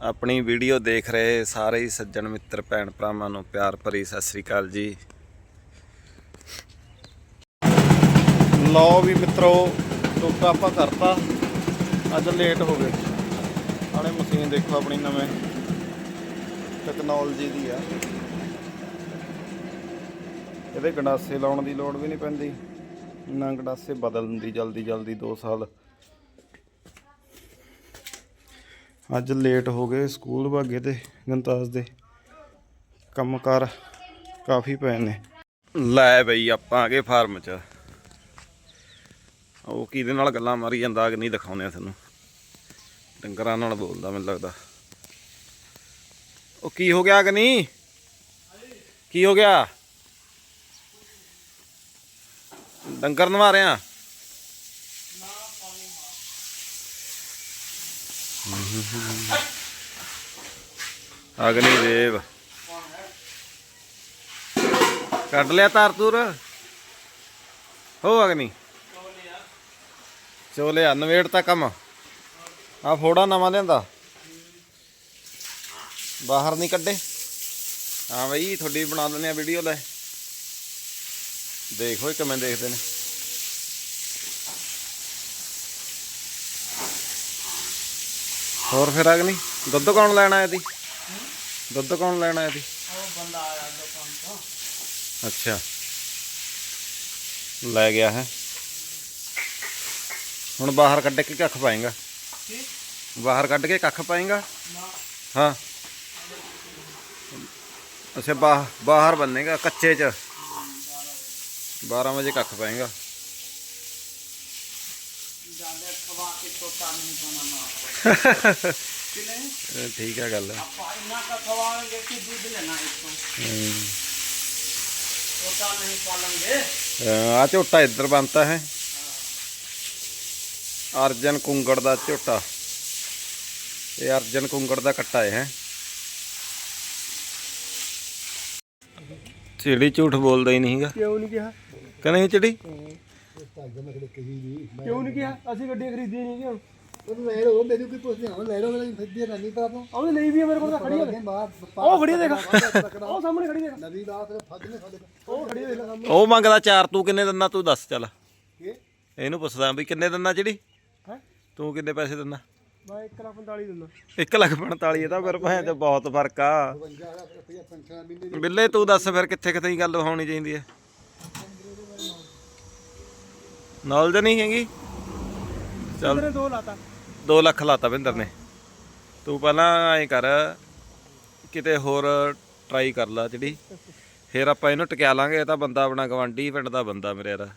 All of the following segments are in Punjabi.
ਆਪਣੀ ਵੀਡੀਓ ਦੇਖ ਰਹੇ ਸਾਰੇ ਹੀ ਸੱਜਣ ਮਿੱਤਰ, ਭੈਣ ਭਰਾਵਾਂ ਨੂੰ ਪਿਆਰ ਭਰੀ ਸਤਿ ਸ੍ਰੀ ਅਕਾਲ ਜੀ। ਲਓ ਵੀ ਮਿੱਤਰੋ ਟੋਕਾ ਆਪਾਂ ਕਰਤਾ। ਅੱਜ ਲੇਟ ਹੋ ਗਏ। ਆਲੇ ਮਸ਼ੀਨ ਦੇਖੋ ਆਪਣੀ ਨਵੇਂ। ਟੈਕਨੋਲੋਜੀ ਦੀ ਆ। ਇਹਦੇ ਗੰਡਾਸੇ ਲਾਉਣ ਦੀ ਲੋੜ ਵੀ ਨਹੀਂ ਪੈਂਦੀ। ਨਾ ਗੰਡਾਸੇ ਬਦਲਣ ਦੀ ਜਲਦੀ ਜਲਦੀ 2 ਸਾਲ ਅੱਜ ਲੇਟ ਹੋ ਗਏ ਸਕੂਲ ਭਾਗੇ ਤੇ ਗੰਤਾਸ ਦੇ ਕੰਮਕਾਰ ਕਾਫੀ ਪਏ ਨੇ। ਲੈ ਬਈ ਆਪਾਂ ਆ ਗਏ ਫਾਰਮ 'ਚ। ਉਹ ਕਿਹਦੇ ਨਾਲ ਗੱਲਾਂ ਮਾਰੀ ਜਾਂਦਾ ਕਿ ਨਹੀਂ ਦਿਖਾਉਂਦੇ ਆ ਤੁਹਾਨੂੰ ਡੰਗਰਾਂ ਨਾਲ ਬੋਲਦਾ ਮੈਨੂੰ ਲੱਗਦਾ। ਉਹ ਕੀ ਹੋ ਗਿਆ ਕਿ ਨਹੀਂ ਕੀ ਹੋ ਗਿਆ? ਡੰਗਰ ਨਵਾ ਰਿਆ ਅਗਨੀ ਦੇਵ। ਕੱਢ ਲਿਆ ਤਾਰ ਤੂਰ ਹੋ ਅਗਨੀ। ਚੋਲਿਆ ਨਵੇੜ ਤਾਂ ਕੰਮ। ਆ ਫੋੜਾ ਨਵਾਂ ਲਿਆਂਦਾ। ਬਾਹਰ ਨਹੀਂ ਕੱਢੇ। ਹਾਂ ਬਈ, ਤੁਹਾਡੀ ਬਣਾ ਦਿੰਦੇ ਆ ਵੀਡੀਓ ਲੈ। ਦੇਖੋ ਕਿਵੇਂ ਦੇਖਦੇ ਨੇ। ਹੋਰ ਫਿਰ ਅਗਨੀ ਦੁੱਧ ਕੌਣ ਲੈਣ ਆਇਆ ਤੀ ਦੁੱਧ ਕੌਣ ਲੈਣ ਆਇਆ ਤੀ ਉਹ ਬੰਦਾ ਆਇਆ ਦੁਕਾਨ ਤੋਂ। ਅੱਛਾ। ਲੈ ਗਿਆ ਹੈ। ਹੁਣ ਬਾਹਰ ਕੱਢ ਕੇ ਕੱਖ ਪਾਏਗਾ? ਕੀ? ਬਾਹਰ ਕੱਢ ਕੇ ਕੱਖ ਪਾਏਗਾ? ਹਾਂ। ਅੱਛਾ ਬਾਹ ਬਾਹਰ ਬੰਨੇਗਾ ਕੱਚੇ ਚ। 12 ਵਜੇ ਕੱਖ ਪਾਏਗਾ। ਜਾਂਦੇ ਖਵਾ ਕੇ ਤੋਤਾ ਨਹੀਂ ਬਣਾਉਣਾ ਕਿ ਨਹੀਂ ਠੀਕ ਹੈ ਗੱਲ ਆਪਾਂ ਇੰਨਾ का खवाएंगे कि दूध लेना इसको तोता नहीं पालेंगे ਆ ਝੋਟਾ ਇੱਧਰ ਬੰਨਤਾ ਹੈ ਅਰਜਨ ਕੁੰਗੜ ਦਾ ਝੋਟਾ ਇਹ ਅਰਜਨ ਕੁੰਗੜ ਦਾ ਕੱਟਾ ਹੈ ਚਿੜੀ ਝੂਠ ਬੋਲਦਾ ਹੀ ਨਹੀਂਗਾ ਕਿਉਂ ਨਹੀਂ ਕਿਹਾ ਕਹਿੰਦੇ ਚਿੜੀ ਕਿਉਂ ਨਹੀਂ ਕਿਹਾ ਅਸੀਂ ਗੱਡੀ ਖਰੀਦੀ ਨਹੀਂ ਕਿਉਂ? ਉਹਨੂੰ ਲੈ ਲਓ ਮੈਨੂੰ ਕੀ ਪੁੱਛਦੇ ਹੋ ਲੈ ਲਓ ਮੈਨੂੰ ਫਿਰਦੀ ਨਹੀਂ ਪਤਾ ਤੂੰ। ਉਹਨੇ ਲਈ ਵੀ ਹੈ ਮੇਰੇ ਕੋਲ ਤਾਂ ਖੜੀ ਹੈ ਬਾਹਰ ਉਹ ਖੜੀ ਹੈ ਦੇਖ। ਉਹ ਸਾਹਮਣੇ ਖੜੀ ਦੇਖ। ਨਦੀ ਦਾ ਤੇ ਫੱਜ ਨੇ ਸਾਡੇ ਉਹ ਖੜੀ ਹੈ ਦੇਖ। ਸਾਹਮਣੇ ਉਹ ਮੰਗਦਾ ਚਾਰ ਤੂੰ ਕਿੰਨੇ ਦਿੰਦਾ? ਤੂੰ ਦੱਸ ਚੱਲ। ਕੀ? ਇਹਨੂੰ ਪੁੱਛਦਾ ਵੀ ਕਿੰਨੇ ਦਿੰਦਾ ਚਿੜੀ ਹੈ? ਤੂੰ ਕਿੰਨੇ ਪੈਸੇ ਦਿੰਦਾ? ਮੈਂ 1 ਲੱਖ 45 ਦਿੰਦਾ। 1 ਲੱਖ 45 ਇਹਦਾ ਫਿਰ ਭਾਵੇਂ ਤੇ ਬਹੁਤ ਫ਼ਰਕ ਆ। 50 ਰੁਪਏ ਪੈਨਸ਼ਨ ਮਹੀਨੇ ਬਿੱਲੇ ਤੂੰ ਦੱਸ ਫਿਰ ਕਿੱਥੇ ਕਿੱਥੇ ਗੱਲ ਹੋਣੀ ਚਾਹੀਦੀ ਹੈ? ਨੌਲੇਜ ਨਹੀਂ ਹੈਗੀ। ਚੱਲ। ਤੇਰੇ ਦੋ ਲਾਤਾ। 2 ਲੱਖ ਲਾਤਾ ਬਿੰਦਰ ਨੇ। ਤੂੰ ਪਹਿਲਾਂ ਐਂ ਕਰ ਕਿਤੇ ਹੋਰ ਟਰਾਈ ਕਰ ਲਾ ਜਿਹੜੀ। ਫਿਰ ਆਪਾਂ ਇਹਨੂੰ ਟਕਿਆ ਲਾਂਗੇ ਇਹ ਤਾਂ ਬੰਦਾ ਆਪਣਾ ਗਵਾਂਢੀ ਪਿੰਡ ਦਾ ਬੰਦਾ ਮੇਰੇ ਯਾਰ।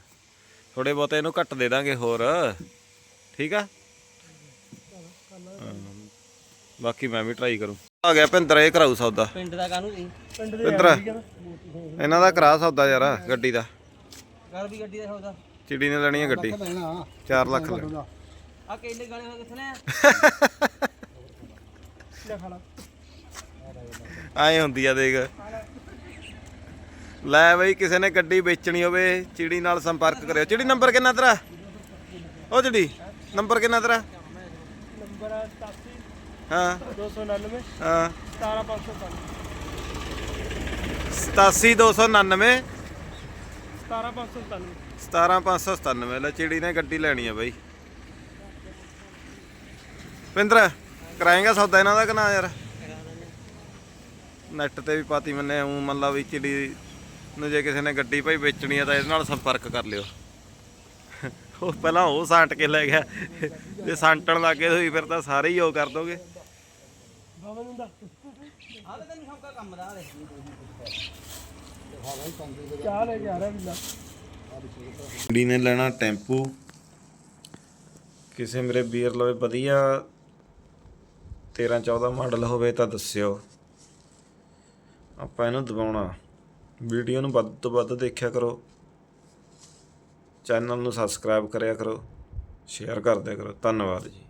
ਥੋੜੇ ਬਹੁਤੇ ਇਹਨੂੰ ਘੱਟ ਦੇ ਦਾਂਗੇ ਹੋਰ। ਠੀਕ ਆ। ਬਾਕੀ ਮੈਂ ਵੀ ਟਰਾਈ ਕਰੂੰ। ਆ ਗਿਆ ਭਿੰਦਰ ਇਹ ਕਰਾਊ ਸੌਦਾ। ਪਿੰਡ ਦਾ ਕਾਹਨੂੰ ਸੀ ਪਿੰਡ ਦੇ ਭਿੰਦਰ ਇਹਨਾਂ ਦਾ ਕਰਾ ਸੌਦਾ ਯਾਰ ਗੱਡੀ ਦਾ। ਘਰ ਵੀ ਗੱਡੀ ਦਾ ਹੋਦਾ ਚਿੜੀ ਨੇ ਲੈਣੀ ਹੈ ਗੱਡੀ। ਲੈਣਾ। 4 ਲੱਖ ਲੈਣਾ ਆ ਕੇਲੇ ਗਾਲੇ ਹੋ ਕਿੱਥੇ ਨੇ? ਲੈ ਐ ਹੁੰਦੀ ਆ ਦੇਖ। ਲੈ ਬਈ ਕਿਸੇ ਨੇ ਗੱਡੀ ਵੇਚਣੀ ਹੋਵੇ ਚਿੜੀ ਨਾਲ ਸੰਪਰਕ ਕਰਿਓ। ਚਿੜੀ ਨੰਬਰ ਕਿੰਨਾ ਤੇਰਾ? ਉਹ ਚਿੜੀ ਨੰਬਰ ਕਿੰਨਾ ਤੇਰਾ? ਨੰਬਰ 87 ਹਾਂ। 299 ਹਾਂ। 17597 87299 17597 17597 ਲੈ ਚਿੜੀ ਨੇ ਗੱਡੀ ਲੈਣੀ ਆ ਬਈ। ਪਿੰਦਰ ਕਰਾਏਗਾ ਸੌਦਾ ਇਹਨਾਂ ਦਾ ਕਿ ਨਾ ਯਾਰ? ਨੈਟ ਤੇ ਵੀ ਪਾਤੀ ਮੈਨੇ ਉਹ ਮੰਨ ਲਾ ਵੀ ਚਿੜੀ ਨੂੰ ਜੇ ਕਿਸੇ ਨੇ ਗੱਡੀ ਭਾਈ ਵੇਚਣੀ ਆ ਤਾਂ ਇਹਦੇ ਨਾਲ ਸੰਪਰਕ ਕਰ ਲਿਓ। ਉਹ ਪਹਿਲਾਂ ਉਹ ਸਾਂਟ ਕੇ ਲੈ ਗਿਆ। ਜੇ ਸਾਂਟਣ ਲੱਗੇ ਹੋਈ ਫਿਰ ਤਾਂ ਸਾਰੇ ਹੀ ਉਹ ਕਰ ਦੋਗੇ। ਤੈਨੂੰ ਸੌਕਾ ਕੰਮ ਦਾ ਚਾਹ ਲੈ ਕੇ ਆ ਰਿਹਾ ਬਿੱਲਾ ਕੁੜੀ ਨੇ ਲੈਣਾ ਟੈਂਪੂ। ਕਿਸੇ ਮੇਰੇ ਵੀਰ ਲਵੇ ਵਧੀਆ 13 14 ਮਾਡਲ ਹੋਵੇ ਤਾਂ ਦੱਸਿਓ। ਆਪਾਂ ਇਹਨੂੰ ਦਬਾਉਣਾ। ਵੀਡੀਓ ਨੂੰ ਵੱਧ ਤੋਂ ਵੱਧ ਦੇਖਿਆ ਕਰੋ। ਚੈਨਲ ਨੂੰ ਸਬਸਕ੍ਰਾਈਬ ਕਰਿਆ ਕਰੋ। ਸ਼ੇਅਰ ਕਰ ਕਰੋ। ਧੰਨਵਾਦ ਜੀ।